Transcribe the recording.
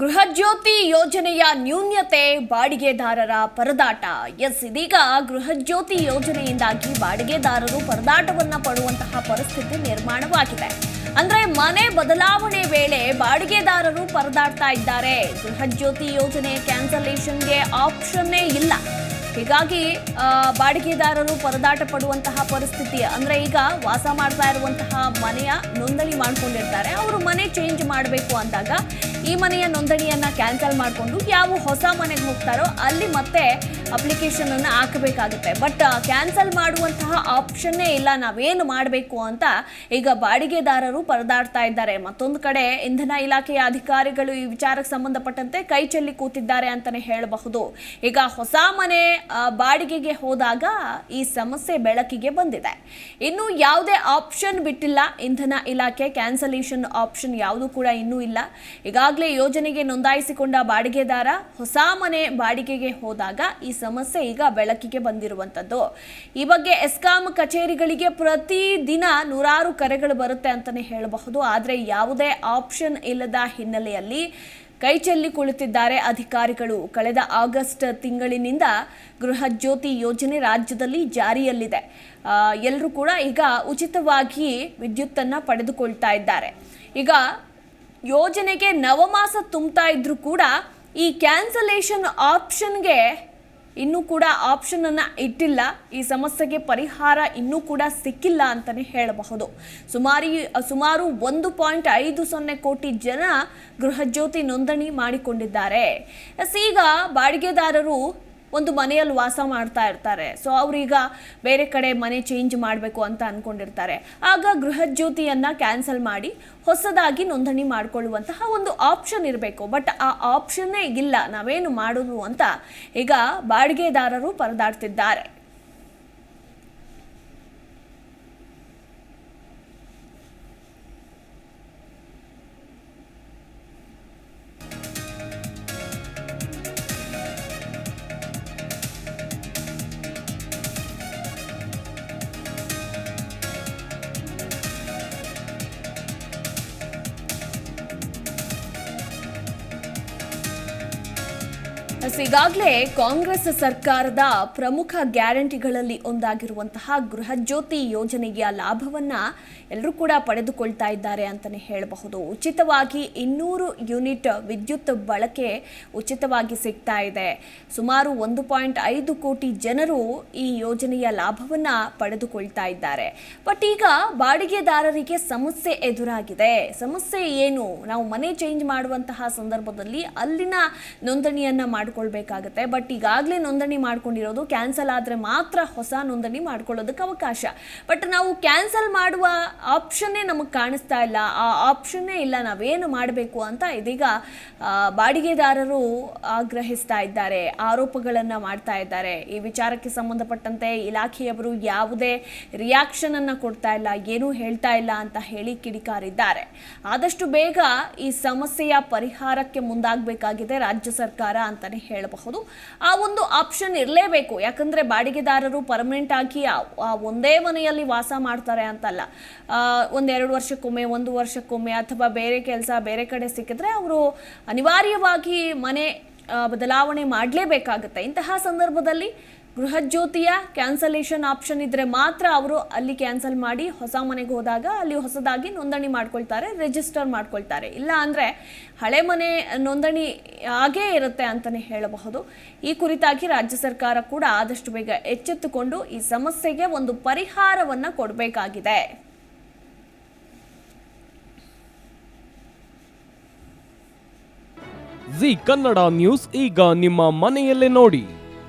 ಗೃಹಜ್ಯೋತಿ ಯೋಜನೆಯ ನ್ಯೂನ್ಯತೆ ಬಾಡಿಗೆದಾರರ ಪರದಾಟ. ಎಸ್, ಇದೀಗ ಗೃಹಜ್ಯೋತಿ ಯೋಜನೆಯಿಂದಾಗಿ ಬಾಡಿಗೆದಾರರು ಪರದಾಟವನ್ನ ಪಡುವಂತಹ ಪರಿಸ್ಥಿತಿ ನಿರ್ಮಾಣವಾಗಿದೆ. ಅಂದ್ರೆ ಮನೆ ಬದಲಾವಣೆ ವೇಳೆ ಬಾಡಿಗೆದಾರರು ಪರದಾಡ್ತಾ ಇದ್ದಾರೆ. ಗೃಹಜ್ಯೋತಿ ಯೋಜನೆ ಕ್ಯಾನ್ಸಲೇಷನ್ಗೆ ಆಪ್ಷನ್ನೇ ಇಲ್ಲ. ಹೀಗಾಗಿ ಬಾಡಿಗೆದಾರರು ಪರದಾಟ ಪಡುವಂತಹ ಪರಿಸ್ಥಿತಿ, ಅಂದ್ರೆ ಈಗ ವಾಸ ಮಾಡ್ತಾ ಇರುವಂತಹ ಮನೆಯ ನೋಂದಣಿ ಮಾಡ್ಕೊಂಡಿರ್ತಾರೆ. ಅವರು ಮನೆ ಚೇಂಜ್ ಮಾಡಬೇಕು ಅಂದಾಗ ಈ ಮನೆಯ ನೋಂದಣಿಯನ್ನ ಕ್ಯಾನ್ಸಲ್ ಮಾಡಿಕೊಂಡು ಯಾವ ಹೊಸ ಮನೆಗೆ ಹೋಗ್ತಾರೋ ಅಲ್ಲಿ ಮತ್ತೆ ಅಪ್ಲಿಕೇಶನ್ ಅನ್ನು ಹಾಕಬೇಕಾಗುತ್ತೆ. ಬಟ್ ಕ್ಯಾನ್ಸಲ್ ಮಾಡುವಂತಹ ಆಪ್ಷನ್ನೇ ಇಲ್ಲ. ನಾವೇನು ಮಾಡಬೇಕು ಅಂತ ಈಗ ಬಾಡಿಗೆದಾರರು ಪರದಾಡ್ತಾ ಇದ್ದಾರೆ. ಮತ್ತೊಂದು ಕಡೆ ಇಂಧನ ಇಲಾಖೆಯ ಅಧಿಕಾರಿಗಳು ಈ ವಿಚಾರಕ್ಕೆ ಸಂಬಂಧಪಟ್ಟಂತೆ ಕೈ ಚೆಲ್ಲಿ ಕೂತಿದ್ದಾರೆ ಅಂತಾನೆ ಹೇಳಬಹುದು. ಈಗ ಹೊಸ ಮನೆ ಬಾಡಿಗೆಗೆ ಹೋದಾಗ ಈ ಸಮಸ್ಯೆ ಬೆಳಕಿಗೆ ಬಂದಿದೆ. ಇನ್ನು ಯಾವುದೇ ಆಪ್ಷನ್ ಬಿಟ್ಟಿಲ್ಲ. ಇಂಧನ ಇಲಾಖೆ ಕ್ಯಾನ್ಸಲೇಷನ್ ಆಪ್ಷನ್ ಯಾವುದು ಕೂಡ ಇನ್ನೂ ಇಲ್ಲ. ಈಗಾಗಲೇ ಯೋಜನೆಗೆ ನೋಂದಾಯಿಸಿಕೊಂಡ ಬಾಡಿಗೆದಾರ ಹೊಸ ಮನೆ ಬಾಡಿಗೆಗೆ ಹೋದಾಗ ಈ ಸಮಸ್ಯೆ ಈಗ ಬೆಳಕಿಗೆ ಬಂದಿರುವಂತದ್ದು. ಈ ಬಗ್ಗೆ ಎಸ್ಕಾಂ ಕಚೇರಿಗಳಿಗೆ ಪ್ರತಿದಿನ ನೂರಾರು ಕರೆಗಳು ಬರುತ್ತೆ ಅಂತಲೇ ಹೇಳಬಹುದು. ಆದರೆ ಯಾವುದೇ ಆಪ್ಷನ್ ಇಲ್ಲದ ಹಿನ್ನೆಲೆಯಲ್ಲಿ ಕೈ ಚೆಲ್ಲಿ ಕುಳಿತಿದ್ದಾರೆ ಅಧಿಕಾರಿಗಳು. ಕಳೆದ ಆಗಸ್ಟ್ ತಿಂಗಳಿನಿಂದ ಗೃಹ ಜ್ಯೋತಿ ಯೋಜನೆ ರಾಜ್ಯದಲ್ಲಿ ಜಾರಿಯಲ್ಲಿದೆ. ಎಲ್ಲರೂ ಕೂಡ ಈಗ ಉಚಿತವಾಗಿ ವಿದ್ಯುತ್ತನ್ನು ಪಡೆದುಕೊಳ್ತಾ ಇದ್ದಾರೆ. ಈಗ ಯೋಜನೆಗೆ ನವಮಾಸ ತುಂಬ್ತಾ ಇದ್ರು ಕೂಡ ಈ ಕ್ಯಾನ್ಸಲೇಷನ್ ಆಪ್ಷನ್ಗೆ ಇನ್ನೂ ಕೂಡ ಆಪ್ಷನ್ ಅನ್ನ ಇಟ್ಟಿಲ್ಲ. ಈ ಸಮಸ್ಯೆಗೆ ಪರಿಹಾರ ಇನ್ನೂ ಕೂಡ ಸಿಕ್ಕಿಲ್ಲ ಅಂತಾನೆ ಹೇಳಬಹುದು. ಸುಮಾರಿ, ಸುಮಾರು ಒಂದು ಪಾಯಿಂಟ್ ಐದು ಸೊನ್ನೆ ಕೋಟಿ ಜನ ಗೃಹಜ್ಯೋತಿ ನೋಂದಣಿ ಮಾಡಿಕೊಂಡಿದ್ದಾರೆ. ಈಗ ಬಾಡಿಗೆದಾರರು ಒಂದು ಮನೆಯಲ್ಲಿ ವಾಸ ಮಾಡ್ತಾ ಇರ್ತಾರೆ. ಸೊ ಅವ್ರೀಗ ಬೇರೆ ಕಡೆ ಮನೆ ಚೇಂಜ್ ಮಾಡಬೇಕು ಅಂತ ಅಂದ್ಕೊಂಡಿರ್ತಾರೆ ಆಗ ಗೃಹಜ್ಯೋತಿಯನ್ನು ಕ್ಯಾನ್ಸಲ್ ಮಾಡಿ ಹೊಸದಾಗಿ ನೋಂದಣಿ ಮಾಡಿಕೊಳ್ಳುವಂತಹ ಒಂದು ಆಪ್ಷನ್ ಇರಬೇಕು. ಬಟ್ ಆ ಆಪ್ಷನ್ನೇ ಇಲ್ಲ. ನಾವೇನು ಮಾಡೋದು ಅಂತ ಈಗ ಬಾಡಿಗೆದಾರರು ಪರದಾಡ್ತಿದ್ದಾರೆ. ಎಸ್, ಈಗಾಗಲೇ ಕಾಂಗ್ರೆಸ್ ಸರ್ಕಾರದ ಪ್ರಮುಖ ಗ್ಯಾರಂಟಿಗಳಲ್ಲಿ ಒಂದಾಗಿರುವಂತಹ ಗೃಹಜ್ಯೋತಿ ಯೋಜನೆಯ ಲಾಭವನ್ನ ಎಲ್ಲರೂ ಕೂಡ ಪಡೆದುಕೊಳ್ತಾ ಇದ್ದಾರೆ ಅಂತಾನೆ ಹೇಳಬಹುದು. ಉಚಿತವಾಗಿ ಇನ್ನೂರು ಯೂನಿಟ್ ವಿದ್ಯುತ್ ಬಳಕೆ ಉಚಿತವಾಗಿ ಸಿಗ್ತಾ ಇದೆ. ಸುಮಾರು ಒಂದು ಪಾಯಿಂಟ್ ಐದು ಕೋಟಿ ಜನರು ಈ ಯೋಜನೆಯ ಲಾಭವನ್ನ ಪಡೆದುಕೊಳ್ತಾ ಇದ್ದಾರೆ. ಬಟ್ ಈಗ ಬಾಡಿಗೆದಾರರಿಗೆ ಸಮಸ್ಯೆ ಎದುರಾಗಿದೆ. ಸಮಸ್ಯೆ ಏನು? ನಾವು ಮನೆ ಚೇಂಜ್ ಮಾಡುವಂತಹ ಸಂದರ್ಭದಲ್ಲಿ ಅಲ್ಲಿನ ನೋಂದಣಿಯನ್ನ ಮಾಡ್ಕೊಳ್ಬೇಕಾಗತ್ತೆ. ಬಟ್ ಈಗಾಗಲೇ ನೋಂದಣಿ ಮಾಡ್ಕೊಂಡಿರೋದು ಕ್ಯಾನ್ಸಲ್ ಆದರೆ ಮಾತ್ರ ಹೊಸ ನೋಂದಣಿ ಮಾಡ್ಕೊಳ್ಳೋದಕ್ಕೆ ಅವಕಾಶ. ಬಟ್ ನಾವು ಕ್ಯಾನ್ಸಲ್ ಮಾಡುವ ಆಪ್ಷನ್ನೇ ನಮಗೆ ಕಾಣಿಸ್ತಾ ಇಲ್ಲ. ಆ ಆಪ್ಷನ್ನೇ ಇಲ್ಲ, ನಾವೇನು ಮಾಡಬೇಕು ಅಂತ ಇದೀಗ ಬಾಡಿಗೆದಾರರು ಆಗ್ರಹಿಸ್ತಾ ಇದ್ದಾರೆ, ಆರೋಪಗಳನ್ನು ಮಾಡ್ತಾ ಇದ್ದಾರೆ. ಈ ವಿಚಾರಕ್ಕೆ ಸಂಬಂಧಪಟ್ಟಂತೆ ಇಲಾಖೆಯವರು ಯಾವುದೇ ರಿಯಾಕ್ಷನ್ ಅನ್ನ ಕೊಡ್ತಾ ಇಲ್ಲ, ಏನೂ ಹೇಳ್ತಾ ಇಲ್ಲ ಅಂತ ಹೇಳಿ ಕಿಡಿಕಾರಿದ್ದಾರೆ. ಆದಷ್ಟು ಬೇಗ ಈ ಸಮಸ್ಯೆಯ ಪರಿಹಾರಕ್ಕೆ ಮುಂದಾಗಬೇಕಾಗಿದೆ ರಾಜ್ಯ ಸರ್ಕಾರ ಅಂತಾನೆ ಹೇಳಬಹುದು. ಆ ಒಂದು ಆಪ್ಷನ್ ಇರಲೇಬೇಕು. ಯಾಕಂದರೆ ಬಾಡಿಗೆದಾರರು ಪರ್ಮನೆಂಟ್ ಆಗಿ ಆ- ಒಂದೇ ಮನೆಯಲ್ಲಿ ವಾಸ ಮಾಡ್ತಾರೆ ಅಂತಲ್ಲ. ಒಂದೆರಡು ವರ್ಷಕ್ಕೊಮ್ಮೆ, ಒಂದು ವರ್ಷಕ್ಕೊಮ್ಮೆ ಅಥವಾ ಬೇರೆ ಕೆಲಸ ಬೇರೆ ಕಡೆ ಸಿಕ್ಕಿದ್ರೆ ಅವರು ಅನಿವಾರ್ಯವಾಗಿ ಮನೆ ಬದಲಾವಣೆ ಮಾಡಲೇಬೇಕಾಗುತ್ತೆ. ಇಂತಹ ಸಂದರ್ಭದಲ್ಲಿ ಗೃಹಜ್ಯೋತಿಯ ಕ್ಯಾನ್ಸಲೇಷನ್ ಆಪ್ಷನ್ ಇದ್ರೆ ಮಾತ್ರ ಅವರು ಅಲ್ಲಿ ಕ್ಯಾನ್ಸಲ್ ಮಾಡಿ ಹೊಸ ಮನೆಗೆ ಹೋದಾಗ ಅಲ್ಲಿ ಹೊಸದಾಗಿ ನೋಂದಣಿ ಮಾಡ್ಕೊಳ್ತಾರೆ, ರಿಜಿಸ್ಟರ್ ಮಾಡ್ಕೊಳ್ತಾರೆ. ಇಲ್ಲ ಅಂದರೆ ಹಳೆ ಮನೆ ನೋಂದಣಿ ಆಗೇ ಇರುತ್ತೆ ಅಂತಲೇ ಹೇಳಬಹುದು. ಈ ಕುರಿತಾಗಿ ರಾಜ್ಯ ಸರ್ಕಾರ ಕೂಡ ಆದಷ್ಟು ಬೇಗ ಎಚ್ಚೆತ್ತುಕೊಂಡು ಈ ಸಮಸ್ಯೆಗೆ ಒಂದು ಪರಿಹಾರವನ್ನು ಕೊಡಬೇಕಾಗಿದೆ. ಜಿ ಕನ್ನಡ ನ್ಯೂಸ್ ಈಗ ನಿಮ್ಮ ಮನೆಯಲ್ಲೇ ನೋಡಿ.